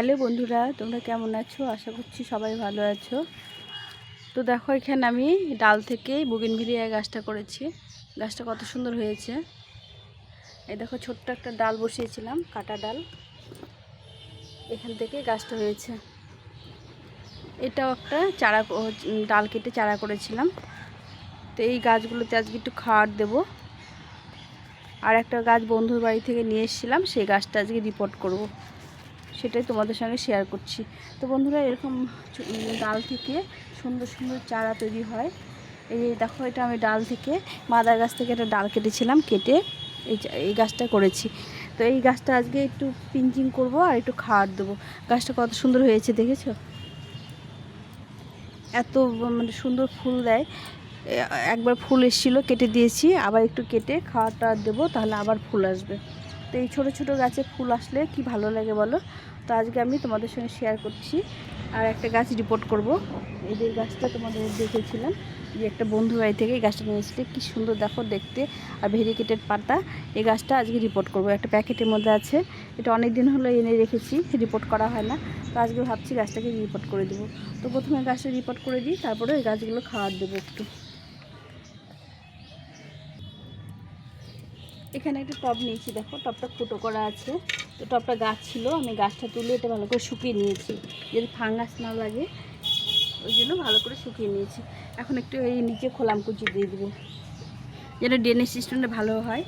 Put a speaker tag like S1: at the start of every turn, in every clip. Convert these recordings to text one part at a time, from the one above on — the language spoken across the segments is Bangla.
S1: হ্যালো বন্ধুরা, তোমরা কেমন আছো? আশা করছি সবাই ভালো আছো। তো দেখো, এখানে আমি ডাল থেকে বুগিনভিলিয়া গাছটা করেছি। গাছটা কত সুন্দর হয়েছে। এই দেখো, ছোট্ট একটা ডাল বসিয়েছিলাম, কাটা ডাল। এখান থেকে গাছটা হয়েছে। এটাও একটা চারা ডাল কেটে চারা করেছিলাম। তো এই গাছগুলোতে আজকে একটু খাওয়ার দেবো। আর একটা গাছ বন্ধুর বাড়ি থেকে নিয়ে এসেছিলাম, সেই গাছটা আজকে রিপোর্ট করব। সেটাই তোমাদের সঙ্গে শেয়ার করছি। তো বন্ধুরা, এরকম ডাল থেকে সুন্দর সুন্দর চারা তৈরি হয়। এই দেখো, এটা আমি ডাল থেকে, মাদার গাছ থেকে একটা ডাল কেটেছিলাম, কেটে এই এই গাছটা করেছি। তো এই গাছটা আজকে একটু পিঞ্চিং করব আর একটু খাওয়ার দেবো। গাছটা কত সুন্দর হয়েছে, দেখেছ? এত মানে সুন্দর ফুল দেয়। একবার ফুল এসেছিল, কেটে দিয়েছি। আবার একটু কেটে খাওয়াটা দেবো, তাহলে আবার ফুল আসবে। তো এই ছোটো ছোটো গাছে ফুল আসলে কি ভালো লাগে বলো? তো আজকে আমি তোমাদের সঙ্গে শেয়ার করছি। আর একটা গাছ রিপোর্ট করব। এদের গাছটা তোমাদের দেখেছিলাম যে একটা বন্ধু বাড়ি থেকে এই গাছটা নিয়ে এসেছে। কী সুন্দর দেখো দেখতে, আর ভেরিকেটেড পাতা। এই গাছটা আজকে রিপোর্ট করব। একটা প্যাকেটের মধ্যে আছে। এটা অনেক দিন হলো এনে রেখেছি রিপোর্ট করা হয় না। তো আজকে ভাবছি গাছটাকে রিপোর্ট করে দেবো। তো প্রথমে গাছটা রিপোর্ট করে দিই, তারপরে ওই গাছগুলো খাওয়ার দেবো একটু। এখানে একটা টব নিয়েছি, দেখো, টবটা ফুটো করা আছে। তো টবটা গাছ ছিল, আমি গাছটা তুলে এটা ভালো করে শুকিয়ে নিয়েছি। যদি ফাঙ্গাস না লাগে, ওই জন্য ভালো করে শুকিয়ে নিয়েছি। এখন একটু এই নিচে খোলাম কুচি দিয়ে দেবো। যেন ড্রেনেজ সিস্টেমটা ভালো হয়।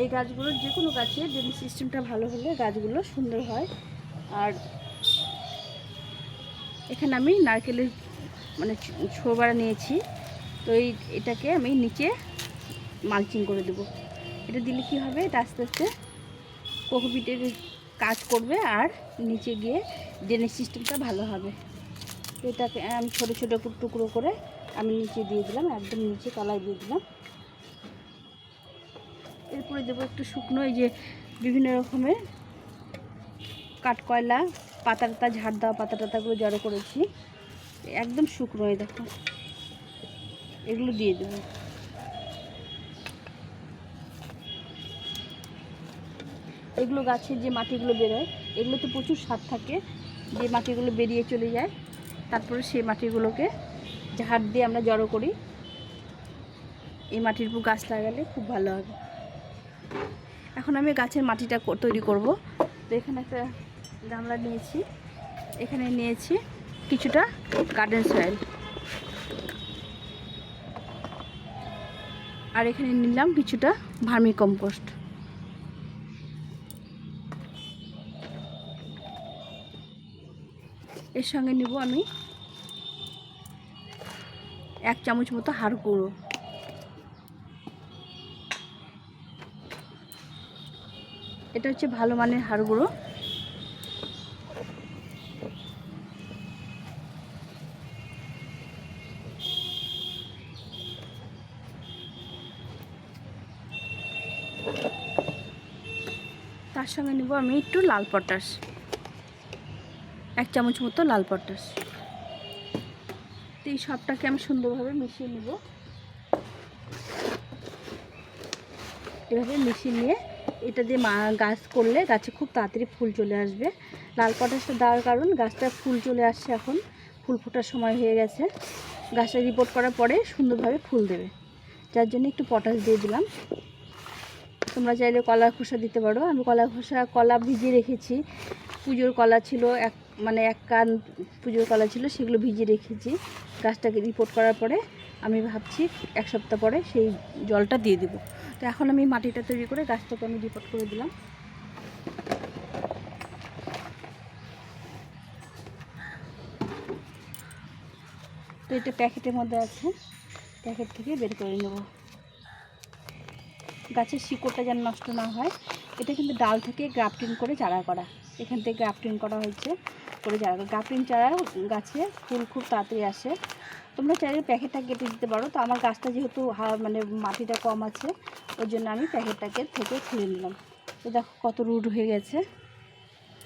S1: এই গাছগুলোর যে কোনো গাছে ড্রেনেজ সিস্টেমটা ভালো হলে গাছগুলো সুন্দর হয়। আর এখানে আমি নারকেলের মানে ছোবড়া নিয়েছি। তো এই, এটাকে আমি নিচে মালচিং করে দেবো। এটা দিলে কি হবে? এটা আস্তে আস্তে কোকোপিটের কাজ করবে আর নিচে গিয়ে ড্রেনেজ সিস্টেমটা ভালো হবে। এটাকে আমি ছোটো ছোটো টুকরো করে আমি নিচে দিয়ে দিলাম, একদম নিচে তলায় দিয়ে দিলাম। এরপরে দেবো একটু শুকনো, এই যে বিভিন্ন রকমের কাঠকয়লা, পাতা টাতা, ঝাড় দেওয়া পাতা টাতাগুলো জড়ো করেছি। একদম শুকনো এই দেখো। এগুলো দিয়ে দেবো। এগুলো গাছের যে মাটিগুলো বেরোয়, এগুলোতে প্রচুর স্বাদ থাকে। যে মাটিগুলো বেরিয়ে চলে যায়, তারপরে সেই মাটিগুলোকে ঝাড় দিয়ে আমরা জড়ো করি। এই মাটির উপর গাছ লাগালে খুব ভালো হবে। এখন আমি গাছের মাটিটা তৈরি করব। তো এখানে একটা গামলা নিয়েছি। এখানে নিয়েছি কিছুটা গার্ডেন সয়েল আর এখানে নিলাম কিছুটা ভার্মি কম্পোস্ট এর সঙ্গে নিব আমি এক চামচ মতো হাড় গুঁড়ো। এটা হচ্ছে ভালো মানের হাড় গুঁড়ো। তার সঙ্গে নিব আমি একটু লাল পটাশ। এক চামচ মতো লাল পটাশ। তো এই সবটাকে আমি সুন্দরভাবে মিশিয়ে নেব। এভাবে মিশিয়ে নিয়ে এটা দিয়ে মা গাছ করলে গাছে খুব তাড়াতাড়ি ফুল চলে আসবে। লাল পটাশটা দেওয়ার কারণ গাছটা ফুল চলে আসছে এখন। ফুল ফোটার সময় হয়ে গেছে। গাছটা রিপোর্ট করার পরে সুন্দরভাবে ফুল দেবে। যার জন্য একটু পটাশ দিয়ে দিলাম। তোমরা চাইলে কলা খোসা দিতে পারো। আমি কলা খোসা, কলা ভিজিয়ে রেখেছি। পুজোর কলা ছিল এক মানে এক কান পুজোর কলা ছিল, সেগুলো ভিজিয়ে রেখেছি। গাছটাকে রিপোর্ট করার পরে আমি ভাবছি এক সপ্তাহ পরে সেই জলটা দিয়ে দেবো। তো এখন আমি মাটিটা তৈরি করে গাছটাকে আমি রিপোর্ট করে দিলাম। তো এটা প্যাকেটের মধ্যে আছে। প্যাকেট থেকে বের করে নেব। গাছের শিকড়টা যেন নষ্ট না হয়। এটা কিন্তু ডাল থেকে গ্রাফটিং করে চারা করা। এখান থেকে গ্রাফটিং করা হয়েছে। করে করা গ্রাফটিং চারা গাছে ফুল খুব তাড়াতাড়ি আসে। তোমরা চাইলে প্যাকেটটা কেটে দিতে পারো। তো আমার গাছটা যেহেতু মানে মাটিটা কম আছে, ওই জন্য আমি প্যাকেটটাকে থেকে খুলে নিলাম। তো দেখো কত রুট হয়ে গেছে।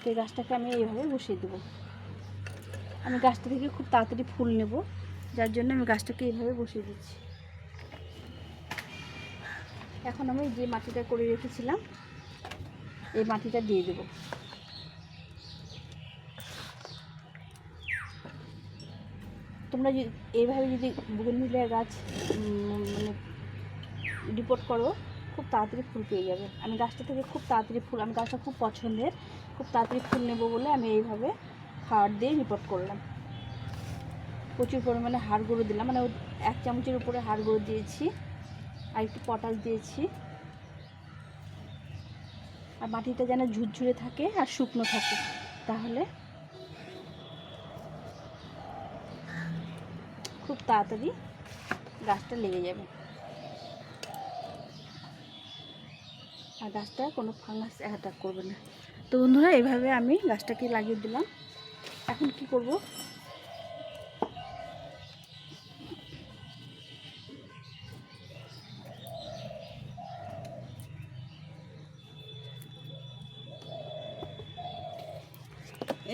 S1: তো এই গাছটাকে আমি এইভাবে বসিয়ে দেবো। আমি গাছটা থেকে খুব তাড়াতাড়ি ফুল নেব। যার জন্য আমি গাছটাকে এইভাবে বসিয়ে দিচ্ছি। এখন আমি যে মাটিটা করে রেখেছিলাম, এই মাটিটা দিয়ে দেব। তোমরা যদি এইভাবে যদি বুগেনভিলিয়া গাছ মানে রিপোর্ট করো, খুব তাড়াতাড়ি ফুল পেয়ে যাবে। আমি গাছটা থেকে খুব তাড়াতাড়ি ফুল, আমি গাছটা খুব পছন্দের, খুব তাড়াতাড়ি ফুল নেব বলে আমি এইভাবে খাওয়ার দিয়ে রিপোর্ট করলাম। প্রচুর পরিমাণে হাড় গুঁড়ো দিলাম মানে এক চামচের উপরে হাড় গুঁড়ো দিয়েছি, আর একটু পটাশ দিয়েছি। আর মাটিটা যেন ঝুরঝুরে থাকে আর শুকনো থাকে, তাহলে খুব তাড়াতাড়ি গাছটা লেগে যাবে। আর গাছটা কোনো ফাঙ্গাস অ্যাটাক করবে না। তো বন্ধুরা এইভাবে আমি গাছটাকে লাগিয়ে দিলাম। এখন কি করব?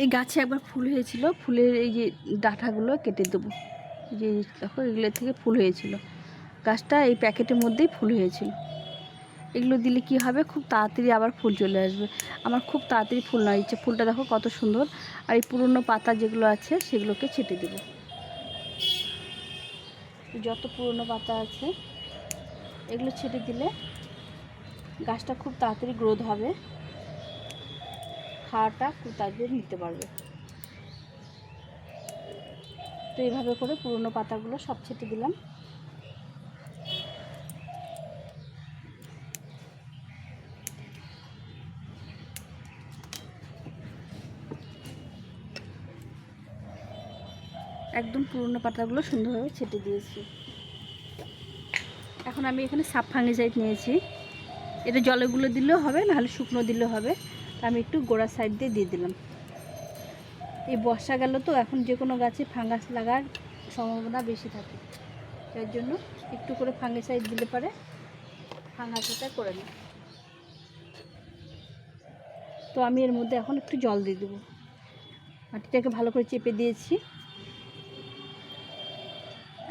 S1: এই গাছে একবার ফুল হয়েছিল, ফুলের এই যে ডাঁটাগুলো কেটে দেবো। যে দেখো, এগুলো থেকে ফুল হয়েছিল। গাছটা এই প্যাকেটের মধ্যেই ফুল হয়েছিল। এগুলো দিলে কি হবে? খুব তাড়াতাড়ি আবার ফুল চলে আসবে। আমার খুব তাড়াতাড়ি ফুল না ইচ্ছে ফুলটা দেখো কত সুন্দর। আর এই পুরনো পাতা যেগুলো আছে, সেগুলোকে ছেটে দেবো। যত পুরনো পাতা আছে, এগুলো ছেটে দিলে গাছটা খুব তাড়াতাড়ি গ্রোথ হবে। খাওয়াটা খুব তাড়াতাড়ি নিতে পারবে। তো এইভাবে করে পুরনো পাতাগুলো সব ছেটে দিলাম। একদম পুরনো পাতাগুলো সুন্দরভাবে ছেটে দিয়েছি। এখন আমি এখানে সাপ ফাঙ্গিসাইড নিয়েছি। এটা জলেগুলো দিলেও হবে, নাহলে শুকনো দিলেও হবে। আমি একটু গোড়ার সাইড দিয়ে দিয়ে দিলাম। এই বর্ষা গেল তো, এখন যে কোনো গাছে ফাঙ্গাস লাগার সম্ভাবনা বেশি থাকে। যার জন্য একটু করে ফাঙ্গিসাইড দিলে পারে ফাঙ্গাসটা করে নিই। তো আমি এর মধ্যে এখন একটু জল দিয়ে দেবো। মাটিটাকে ভালো করে চেপে দিয়েছি।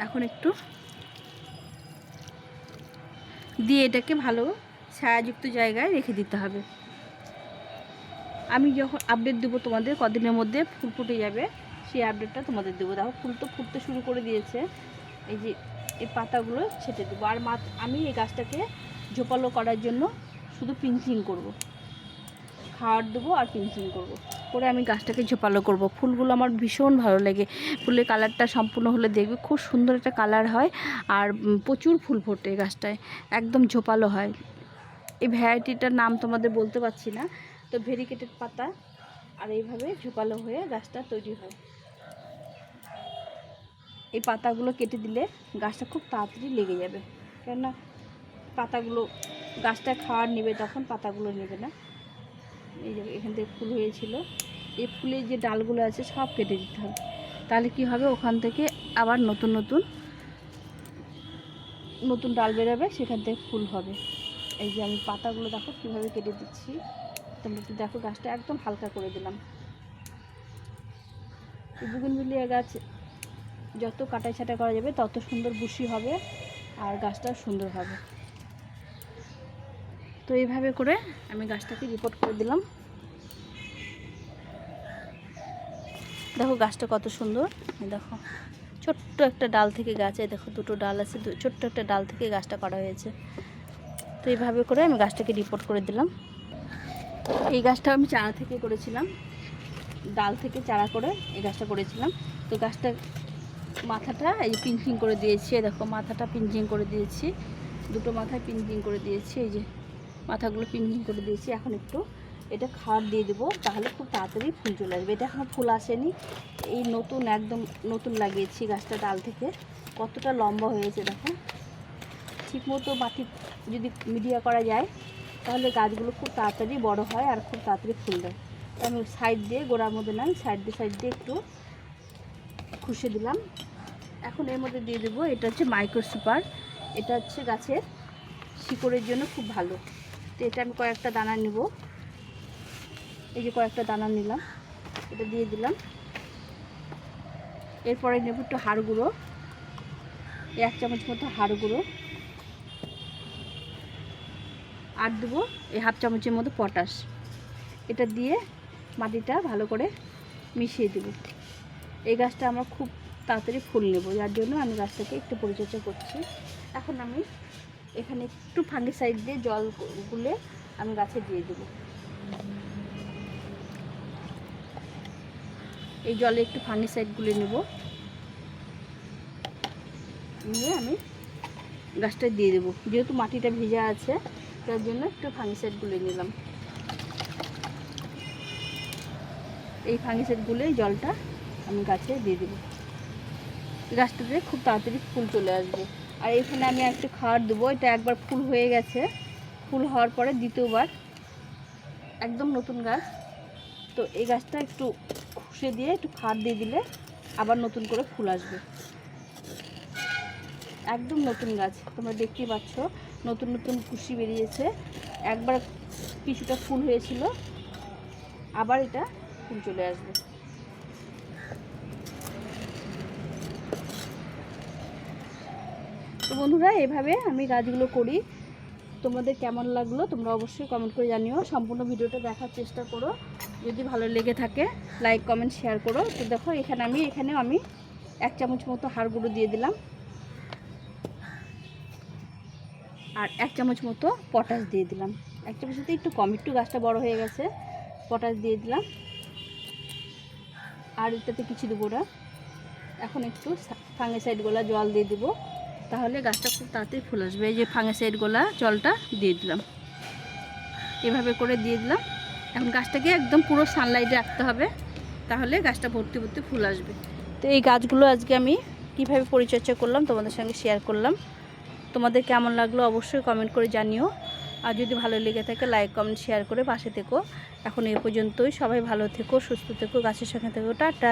S1: এখন একটু দিয়ে এটাকে ভালো ছায়াযুক্ত জায়গায় রেখে দিতে হবে। আমি যখন আপডেট দেবো তোমাদের কদিনের মধ্যে ফুল ফুটে যাবে, সেই আপডেটটা তোমাদের দেবো। দেখো, ফুল তো ফুটতে শুরু করে দিয়েছে। এই যে, এই পাতাগুলো ছেটে দেবো। আর মাত, আমি এই গাছটাকে ঝোপালো করার জন্য শুধু পিঞ্চিং করব। খাওয়ার দেবো আর পিঞ্চিং করব। করে আমি গাছটাকে ঝোপালো করব। ফুলগুলো আমার ভীষণ ভালো লাগে। ফুলের কালারটা সম্পূর্ণ হলে দেখবে খুব সুন্দর একটা কালার হয়। আর প্রচুর ফুল ফোটে গাছটায়। একদম ঝোপালো হয়। এই ভ্যারাইটিটার নাম তোমাদের বলতে পারছি না। তো ভেরিকেটেড পাতা আর এইভাবে ঝোপালো হয়ে গাছটা তৈরি হয়। এই পাতাগুলো কেটে দিলে গাছটা খুব তাড়াতাড়ি লেগে যাবে। কেননা পাতাগুলো, গাছটা খাওয়ার নেবে তখন পাতাগুলো নেবে না। এই যে এখান থেকে ফুল হয়েছিল। এই ফুলের যে ডালগুলো আছে সব কেটে দিতে হবে। তাহলে কি হবে? ওখান থেকে আবার নতুন নতুন নতুন ডাল বেরোবে, সেখান থেকে ফুল হবে। এই যে আমি পাতাগুলো দেখো কীভাবে কেটে দিচ্ছি। তোমরা একটু দেখো গাছটা একদম হালকা করে দিলাম। বুগনভিলিয়া গাছ যত কাটাই ছাটা করা যাবে, তত সুন্দর বুশি হবে আর গাছটা সুন্দর হবে। তো এইভাবে করে আমি গাছটাকে রিপোর্ট করে দিলাম। দেখো গাছটা কত সুন্দর। দেখো, ছোট্ট একটা ডাল থেকে গাছে দেখো দুটো ডাল আছে ছোট্ট একটা ডাল থেকে গাছটা করা হয়েছে। তো এইভাবে করে আমি গাছটাকে রিপোর্ট করে দিলাম। এই গাছটা আমি চারা থেকে করেছিলাম। ডাল থেকে চারা করে এই গাছটা করেছিলাম। তো গাছটা মাথাটা এই পিঞ্চিং করে দিয়েছি দেখো মাথাটা পিঞ্চিং করে দিয়েছি। দুটো মাথায় পিঞ্চিং করে দিয়েছি, এই যে মাথাগুলো পিঞ্চিং করে দিয়েছি। এখন একটু এটা খাওয়ার দিয়ে দেবো, তাহলে খুব তাড়াতাড়ি ফুল চলে আসবে। এটা এখনও ফুল আসেনি। এই নতুন, একদম নতুন লাগিয়েছি গাছটা ডাল থেকে। কতটা লম্বা হয়েছে দেখো। ঠিকমতো মাটি যদি মিডিয়া করা যায় তাহলে গাছগুলো খুব তাড়াতাড়ি বড় হয় আর খুব তাড়াতাড়ি ফুল দেয়। আমি সাইড দিয়ে গোড়ার মধ্যে নয় সাইড দিয়ে সাইড দিয়ে একটু খুশে দিলাম। এখন এর মধ্যে দিয়ে দেবো, এটা হচ্ছে মাইক্রো সুপার এটা হচ্ছে গাছের শিকড়ের জন্য খুব ভালো। তো এটা আমি কয়েকটা দানা নেব। এই যে কয়েকটা দানা নিলাম, এটা দিয়ে দিলাম। এরপরে নেব একটু হাড় গুঁড়ো, এক চামচ মতো হাড় গুঁড়ো। আর দেবো এই হাফ চামচের মতো পটাশ। এটা দিয়ে মাটিটা ভালো করে মিশিয়ে দেব। এই গাছটা আমার খুব তাড়াতাড়ি ফুল নেব, যার জন্য আমি গাছটাকে একটু পরিচর্যা করছি। এখন আমি এখানে একটু ফাঙ্গিসাইড দিয়ে জল গুলে আমি গাছে দিয়ে দেবো। এই জলে একটু ফাঙ্গিসাইড গুলে নেব। নিয়ে আমি গাছটা দিয়ে দেবো। যেহেতু মাটিটা ভেজা আছে তার জন্য একটু ফাঙ্গিসাইড গুলে নিলাম। এই ফাঙ্গিসাইড গুলে জলটা আমি গাছে দিয়ে দেবো। গাছটাতে খুব তাড়াতাড়ি ফুল চলে আসবে। আর এখানে আমি একটু খাবার দেবো, এটা একবার ফুল হয়ে গেছে। ফুল হওয়ার পরে দ্বিতীয়বার। একদম নতুন গাছ। তো এই গাছটা একটু খুশে দিয়ে একটু খাদ দিয়ে দিলে আবার নতুন করে ফুল আসবে। একদম নতুন গাছ, তোমরা দেখতেই পাচ্ছ। নতুন নতুন কুশি বেরিয়েছে। একবার কিছুটা ফুল হয়েছিল, আবার এটা ফুল চলে আসবে। তো বন্ধুরা, এভাবে আমি গাছগুলো করি। তোমাদের কেমন লাগল তোমরা অবশ্যই কমেন্ট করে জানিও। সম্পূর্ণ ভিডিওটা দেখার চেষ্টা করো। যদি ভালো লেগে থাকে লাইক কমেন্ট শেয়ার করো। তো দেখো, এখানে আমি, এখানেও আমি এক চামচ মতো হাড় গুঁড়ো দিয়ে দিলাম। আর এক চামচ মতো পটাশ দিয়ে দিলাম। এক চামচতে একটু কম, একটু গাছটা বড় হয়ে গেছে, পটাশ দিয়ে দিলাম। আর এটাতে কিছু দেবো না এখন একটু ফাঙ্গিসাইডগুলা জল দিয়ে দেবো। তাহলে গাছটা খুব তাড়াতাড়ি ফুল আসবে। এই যে ফাঙ্গিসাইডগুলা জলটা দিয়ে দিলাম। এভাবে করে দিয়ে দিলাম। এখন গাছটাকে একদম পুরো সানলাইটে রাখতে হবে। তাহলে গাছটা ভর্তি ভর্তি ফুল আসবে। তো এই গাছগুলো আজকে আমি কীভাবে পরিচর্যা করলাম তোমাদের সঙ্গে শেয়ার করলাম। তোমাদের কেমন লাগল অবশ্যই কমেন্ট করে জানিও। আর যদি ভালো লেগে থাকে লাইক কমেন্ট শেয়ার করে পাশে থেকো। এখন এই পর্যন্তই। সবাই ভালো থেকো, সুস্থ থেকো, গাছের সঙ্গে থেকো। টাটা!